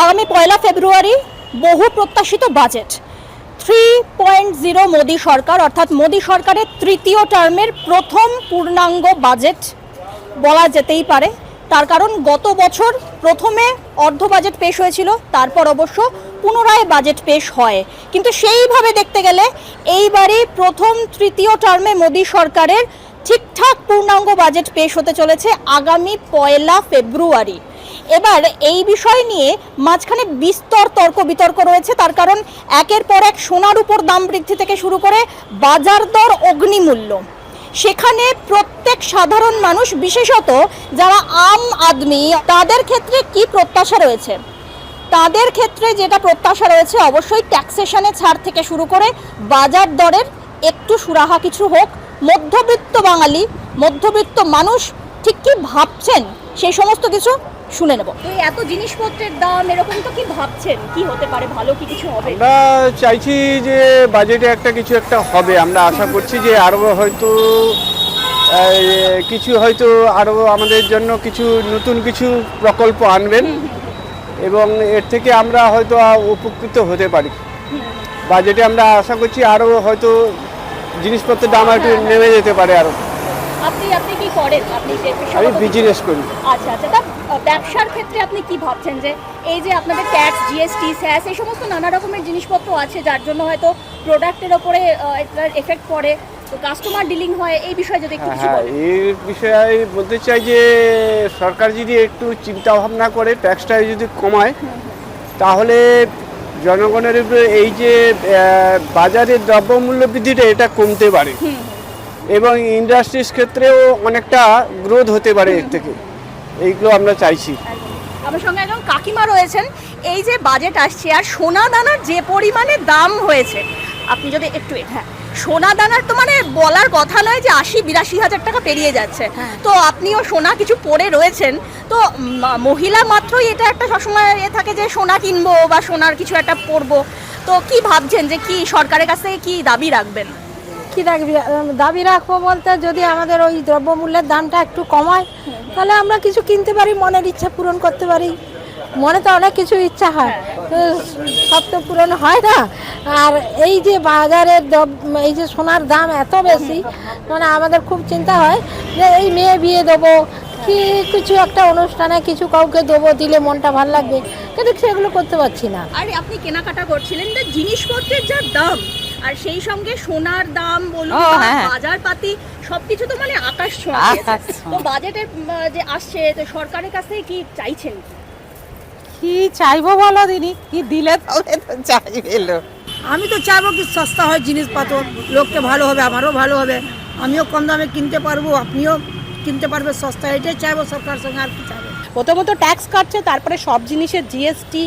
আগামী পয়লা ফেব্রুয়ারি বহু প্রত্যাশিত budget. Three point zero Modi সরকার, অর্থাৎ মোদী সরকারের তৃতীয় টার্মের প্রথম পূর্ণাঙ্গ বাজেট বলা যেতেই পারে। তার কারণ গত বছর প্রথমে অর্ধ বাজেট পেশ হয়েছিল, তারপর অবশ্য পুনরায় বাজেট পেশ হয়। কিন্তু সেইভাবে দেখতে গেলে এইবারই প্রথম তৃতীয় টার্মে মোদী সরকারের ঠিকঠাক পূর্ণাঙ্গ বাজেট পেশ হতে চলেছে আগামী পয়লা ফেব্রুয়ারি। এবার এই বিষয় নিয়ে মাঝখানে বিস্তর তর্ক বিতর্ক রয়েছে, তার কারণ একের পর এক সোনার উপর দাম বৃদ্ধি থেকে শুরু করে বাজার দর অগ্নিমূল্য। সেখানে প্রত্যেক সাধারণ মানুষ, বিশেষত যারা আম আদমি, তাদের ক্ষেত্রে কি প্রত্যাশা রয়েছে? তাদের ক্ষেত্রে যেটা প্রত্যাশা রয়েছে, অবশ্যই ট্যাক্সেশনে ছাড় থেকে শুরু করে বাজার দরের একটু সুরাহা কিছু হোক। মধ্যবিত্ত বাঙালি, মধ্যবিত্ত মানুষ ঠিক কি ভাবছেন? সেই সমস্ত কিছু শুনে নেব। তো এত জিনিসপত্রের দাম এরকম তো কি ভাবছেন? কি হতে পারে? ভালো কি কিছু হবে? আমরা চাইছি যে বাজেটে একটা কিছু একটা হবে। আমরা আশা করছি যে আরও হয়তো কিছু হয়তো আরও আমাদের জন্য কিছু নতুন কিছু প্রকল্প আনবেন। এবং এর থেকে আমরা হয়তো উপকৃত হতে পারি। বাজেটে আমরা আশা করছি আরও হয়তো জিনিসপত্রের দাম একটু নেমে যেতে পারে আরও আপনি আপনি কি করেন? আপনি আমি বিজনেস করি। আচ্ছা আচ্ছা। তা ব্যবসার ক্ষেত্রে আপনি কি ভাবছেন যে এই যে আপনাদের ট্যাক্স জিএসটি স্যাস এই সমস্ত নানা রকমের জিনিসপত্র আছে যার জন্য হয়তো প্রোডাক্টের ওপরে এফেক্ট পড়ে তো কাস্টমার ডিলিং হয় এই বিষয়ে যদি একটু কিছু হ্যাঁ বলেন। এই বিষয়ে আমি বলতে চাই যে সরকার যদি একটু চিন্তা ভাবনা করে ট্যাক্সটা যদি কমায় তাহলে জনগণের উপরে এই যে বাজারের দ্রব্যমূল্য বৃদ্ধিটা এটা কমতে পারে। এবং ইন্ডাস্ট্রিজ ক্ষেত্রেও অনেকটা গ্রোথ হতে পারে এর থেকে। এইগুলো আমরা চাইছি। আমার সঙ্গে একজন কাকিমা রয়েছেন। এই যে বাজেট আসছে আর সোনা দানার যে পরিমাণে দাম হয়েছে আপনি যদি একটু হ্যাঁ সোনা দানার তো মানে বলার কথা নয় যে আশি বিরাশি হাজার টাকা পেরিয়ে যাচ্ছে। তো আপনিও সোনা কিছু পরে রয়েছেন। তো মহিলা মাত্রই এটা একটা সবসময় এ থাকে যে সোনা কিনবো বা সোনার কিছু একটা পরবো। তো কি ভাবছেন যে কি সরকারের কাছ থেকে কি দাবি রাখবেন? কি দাবি দাবি রাখব বলতে যদি আমাদের ওই দ্রব্যমূল্যের দামটা একটু কমায়, তাহলে আমরা কিছু কিনতে পারি, মনের ইচ্ছা পূরণ করতে পারি। মনে তো অনেক কিছু ইচ্ছা হয়। সব তো পূরণ হয় না। আর এই যে বাজারের এই যে সোনার দাম এত বেশি মানে আমাদের খুব চিন্তা হয় যে এই মেয়ে বিয়ে দেবো, কি কিছু একটা অনুষ্ঠানে কিছু কাউকে দেবো, দিলে মনটা ভালো লাগবে। কিন্তু সেগুলো করতে পারছি না। আর, আপনি কেনাকাটা করছিলেন জিনিসপত্রের যা দাম আর সেই সঙ্গে সোনার দাম বলুন বা হ্যাঁ। বাজারপাতি সবকিছু তো মানে আকাশ ছোঁয়া। তো বাজেটের যে আসছে তো সরকারের কাছ থেকে কি চাইছেন? কি চাইব বলো দিদি? কি দিলে তবে তো চাইবে আমি তো চাইব কি সস্তা হয় জিনিসপত্র। লোককে ভালো হবে আমারও ভালো হবে। আমিও কম দামে কিনতে পারব আপনিও কিনতে পারবে সস্তা, এটাই চাইব সরকার সঙ্গে আর কি চাইব। প্রথমত ট্যাক্স কাটছে, তারপরে সব জিনিসের জিএসটি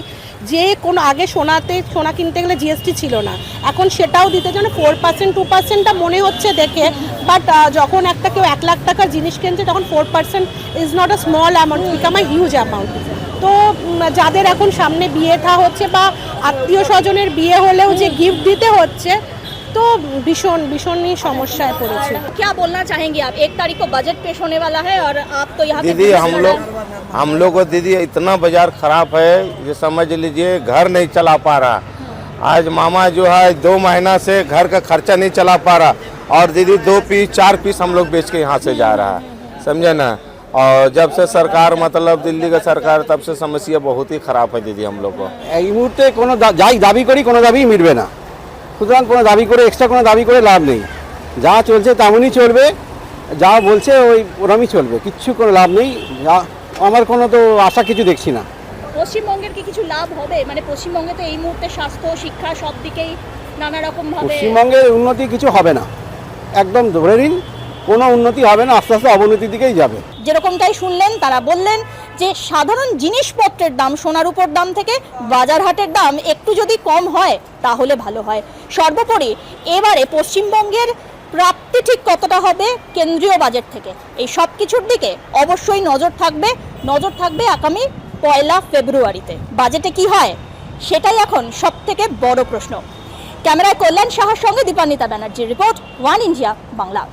যে কোনো আগে সোনাতে, সোনা কিনতে গেলে জিএসটি ছিল না। এখন সেটাও দিতে যেন ফোর পার্সেন্ট টু পার্সেন্টটা মনে হচ্ছে দেখে বাট যখন একটা কেউ এক লাখ টাকার জিনিস কিনছে, তখন four percent is not a small amount become a huge amount তো যাদের এখন সামনে বিয়ে থা হচ্ছে বা আত্মীয় স্বজনের বিয়ে হলেও যে গিফট দিতে হচ্ছে তো ভীষণ ভীষণই সমস্যায় পড়েছে क्या बोलना चाहेंगे आप एक तारीख को बजट पेश होने वाला है और आप तो यहाँ पे दीदी business हम कर लोग रहे हैं। हम लोग को दीदी इतना बाजार खराब है ये समझ लीजिए घर नहीं चला पा रहा आज मामा जो है दो महीना से घर का खर्चा नहीं चला पा रहा और दीदी दो पीस चार पीस हम लोग बेच के यहाँ से जा रहा है समझे ना और जब से सरकार मतलब दिल्ली का सरकार तब से समस्या बहुत ही खराब है दीदी हम लोग को এই মুহূর্তে কোনো দা- যাই দাবি করি কোনো দাবি মিটবে না সুতরাং কোনো দাবি করে এক্সট্রা কোনো দাবি করে লাভ নেই। যা চলছে তেমনই চলবে যা বলছে ওই ওরমই চলবে কিচ্ছু কোনো লাভ নেই। যা আমার কোনো তো আশা কিছু দেখছি না। পশ্চিমবঙ্গের কি কিছু লাভ হবে? মানে পশ্চিমবঙ্গে তো এই মুহূর্তে স্বাস্থ্য শিক্ষা সব দিকেই নানা রকম পশ্চিমবঙ্গের উন্নতি কিছু হবে না। একদম ধরে নিন কোনো উন্নতি হবে না, আস্তে আস্তে অবনতির দিকেই যাবে। যেরকমটাই শুনলেন, তারা বললেন যে সাধারণ জিনিসপত্রের দাম, সোনার উপর দাম থেকে বাজার হাটের দাম একটু যদি কম হয়, তাহলে ভালো হয়। সর্বোপরি এবারে পশ্চিমবঙ্গের প্রাপ্তি ঠিক কতটা হবে কেন্দ্রীয় বাজেট থেকে? এই সব কিছুর দিকে অবশ্যই নজর থাকবে নজর থাকবে আগামী পয়লা ফেব্রুয়ারিতে। বাজেটে কি হয়, সেটাই এখন সব থেকে বড় প্রশ্ন। ক্যামেরায় কল্যাণ সাহার সঙ্গে দীপান্বিতা ব্যানার্জির রিপোর্ট, ওয়ান ইন্ডিয়া, বাংলা।